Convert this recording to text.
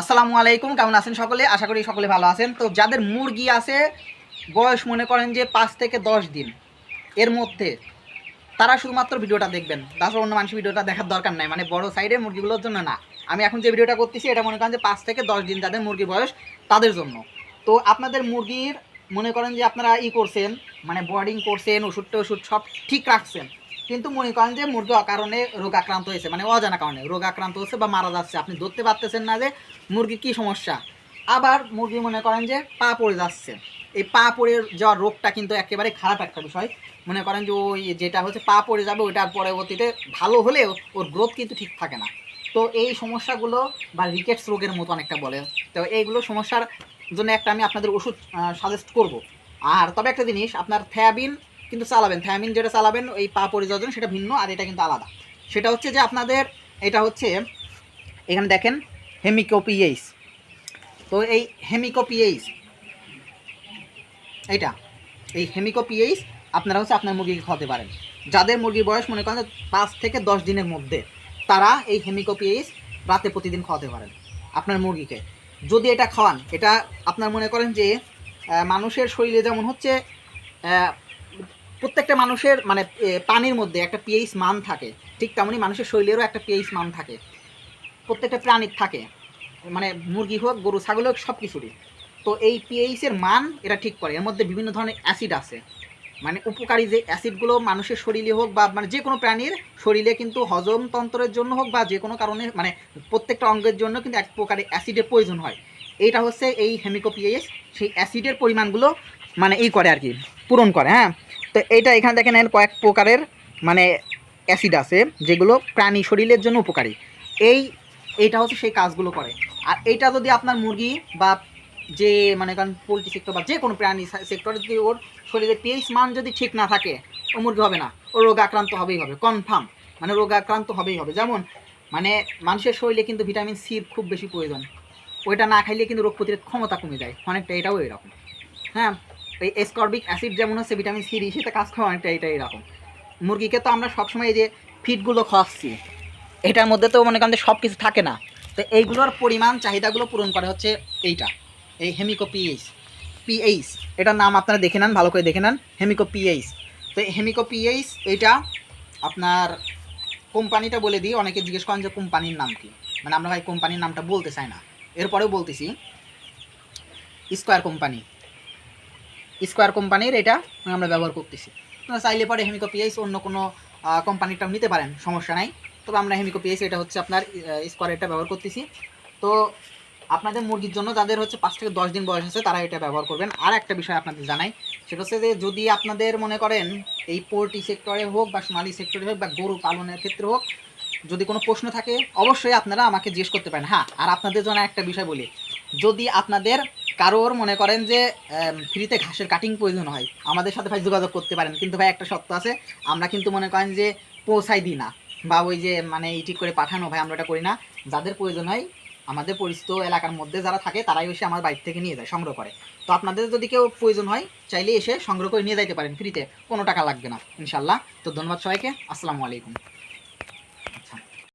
আসসালামু আলাইকুম, কেমন আছেন সকলে? আশা করি সকলে ভালো আছেন। তো যাদের মুরগি আছে, বয়স মনে করেন যে পাঁচ থেকে দশ দিন, এর মধ্যে তারা শুধুমাত্র ভিডিওটা দেখবেন। তাছাড়া অন্য মানুষ ভিডিওটা দেখার দরকার নাই মানে বড় সাইডের মুরগিগুলোর জন্য না। আমি এখন যে ভিডিওটা করতেছি, এটা মনে করেন যে পাঁচ থেকে দশ দিন যাদের মুরগির বয়স, তাদের জন্য। তো আপনাদের মুরগির মনে করেন যে আপনারা ই করছেন মানে বোর্ডিং করছেন ওষুধ ওষুধ সব ঠিক রাখছেন। কিন্তু মনে করেন যে মুরগি অকারণে রোগ আক্রান্ত হয়েছে মানে অজানা কারণে রোগ আক্রান্ত হচ্ছে বা মারা যাচ্ছে। আপনি ধরতে পারতেছেন না যে মুরগি কি সমস্যা। আবার মুরগি মনে করেন যে পা পড়ে যাচ্ছে। এই পা পড়ে যাওয়ার রোগটা কিন্তু একেবারে খারাপ একটা বিষয়। মনে করেন যে ওই যেটা হচ্ছে পা পড়ে যাবে, ওইটার পরবর্তীতে ভালো হলেও ওর গ্রোথ কিন্তু ঠিক থাকে না। তো এই সমস্যাগুলো বা রিকেটস রোগের মতো অনেকটা বলে। তো এইগুলো সমস্যার জন্য একটা আমি আপনাদের ওষুধ সাজেস্ট করব। আর তবে একটা জিনিস, আপনার থ্যাবিন কিন্তু চালাবেন। থ্যামিন যেটা চালাবেন ওই পা জন্য সেটা ভিন্ন আর এটা কিন্তু আলাদা। সেটা হচ্ছে যে আপনাদের এটা হচ্ছে, এখানে দেখেন হেমিকোপিয়েস তো এই হেমিকোপিয়েস এইটা, এই হেমিকোপিয়েস আপনারা হচ্ছে আপনার মুরগিকে খাওয়াতে পারেন। যাদের মুরগির বয়স মনে করেন পাঁচ থেকে দশ দিনের মধ্যে, তারা এই হেমিকোপিয়েস রাতে প্রতিদিন খাওয়াতে পারেন আপনার মুরগিকে। যদি এটা খাওয়ান, এটা আপনার মনে করেন যে মানুষের শরীরে যেমন হচ্ছে প্রত্যেকটা মানুষের মানে পানির মধ্যে একটা পিএইচ মান থাকে। ঠিক তেমনই মানুষের শরীরেরও একটা পিএইচ মান থাকে। প্রত্যেকটা প্রাণীর থাকে। মানে মুরগি হোক, গরু, ছাগল হোক সব কিছুরই তো এই পিএইচের মান এটা ঠিক করে। এর মধ্যে বিভিন্ন ধরনের অ্যাসিড আছে। মানে উপকারী যে অ্যাসিডগুলো মানুষের শরীরে হোক বা মানে যে কোনো প্রাণীর শরীরে কিন্তু হজমতন্ত্রের জন্য হোক বা যে কোনো কারণে মানে প্রত্যেকটা অঙ্গের জন্য কিন্তু এক প্রকারের অ্যাসিডের প্রয়োজন হয়। এইটা হচ্ছে এই হেমিকোপিএস সেই অ্যাসিডের পরিমাণগুলো মানে এই করে আর কি, পূরণ করে হ্যাঁ? তো এইটা এখানে দেখেন এর কয়েক প্রকারের মানে অ্যাসিড আছে, যেগুলো প্রাণী শরীরের জন্য উপকারী। এই, এইটা হচ্ছে সেই কাজগুলো করে। আর এইটা যদি আপনার মুরগি বা যে মানে কারণ পোলট্রি সেক্টর বা যে কোনো প্রাণী সেক্টরে যদি ওর শরীরে পিএইচ মান যদি ঠিক না থাকে, ও মুরগি হবে না, ও রোগ আক্রান্ত হবেই হবে কনফার্ম মানে রোগ আক্রান্ত হবেই হবে। যেমন মানে মানুষের শরীরে কিন্তু ভিটামিন সির খুব বেশি প্রয়োজন। ওইটা না খাইলে কিন্তু রোগ প্রতিরোধ ক্ষমতা কমে যায়, অনেকটা এটাও এরকম। হ্যাঁ? এই এসকর্বিক অ্যাসিড যেমন হচ্ছে ভিটামিন সি সেটা কাজ খাওয়া অনেকটা এটা এরকম। মুরগিকে তো আমরা সবসময় এই যে ফিডগুলো খাওয়াচ্ছি, এটার মধ্যে তো মনে করেন সব কিছু থাকে না। তো এইগুলোর পরিমাণ, চাহিদাগুলো পূরণ করে হচ্ছে এইটা, এই হেমিকো পিএইচ পিএইচ এটার নাম আপনারা দেখে নেন, ভালো করে দেখে নেন হেমিকো পিএইচ তো হেমিকো পিএইচ এইটা আপনার কোম্পানিটা বলে দিই, অনেকে জিজ্ঞেস করেন যে কোম্পানির নাম কি? মানে আমরা ভাই কোম্পানির নামটা বলতে চাই না। এরপরেও বলতেছি স্কোয়ার কোম্পানি। স্কোয়ার কোম্পানির এটা আমরা ব্যবহার করতেছি। চাইলে পরে হেমিকো পিএইচ অন্য কোনো কোম্পানিটাও নিতে পারেন, সমস্যা নাই। তবে আমরা হেমিকো পিএইচ এটা হচ্ছে আপনার স্কোয়ার এটা ব্যবহার করতেছি। তো আপনাদের মুরগির জন্য যাদের হচ্ছে পাঁচ থেকে দশ দিন বয়স আছে, তারা এটা ব্যবহার করবেন। আর একটা বিষয় আপনাদের জানাই, সেটা হচ্ছে যে যদি আপনাদের মনে করেন এই পোলট্রি সেক্টরে হোক বা সোনালি সেক্টরে হোক বা গরু পালনের ক্ষেত্রে হোক, যদি কোনো প্রশ্ন থাকে, অবশ্যই আপনারা আমাকে জিজ্ঞেস করতে পারেন। হ্যাঁ আর আপনাদের জন্য একটা বিষয় বলি, যদি আপনাদের কারোর মনে করেন যে ফ্রিতে ঘাসের কাটিং প্রয়োজন হয়। আমাদের সাথে ভাই যোগাযোগ করতে পারেন। কিন্তু ভাই একটা শর্ত আছে, আমরা কিন্তু মনে করেন যে পৌঁছাই দিই না। বা ওই যে মানে ঠিক করে পাঠানো ভাই, আমরা এটা করি না। যাদের প্রয়োজন হয়, আমাদের পরিচিত এলাকার মধ্যে যারা থাকে, তারাই এসে আমার বাড়ি থেকে নিয়ে যায়, সংগ্রহ করে। তো আপনাদের যদি কেউ প্রয়োজন হয়, চাইলে এসে সংগ্রহ করে নিয়ে যাইতে পারেন, ফ্রিতে। কোনো টাকা লাগবে না ইনশাল্লাহ তো ধন্যবাদ সবাইকে। আসসালামু আলাইকুম।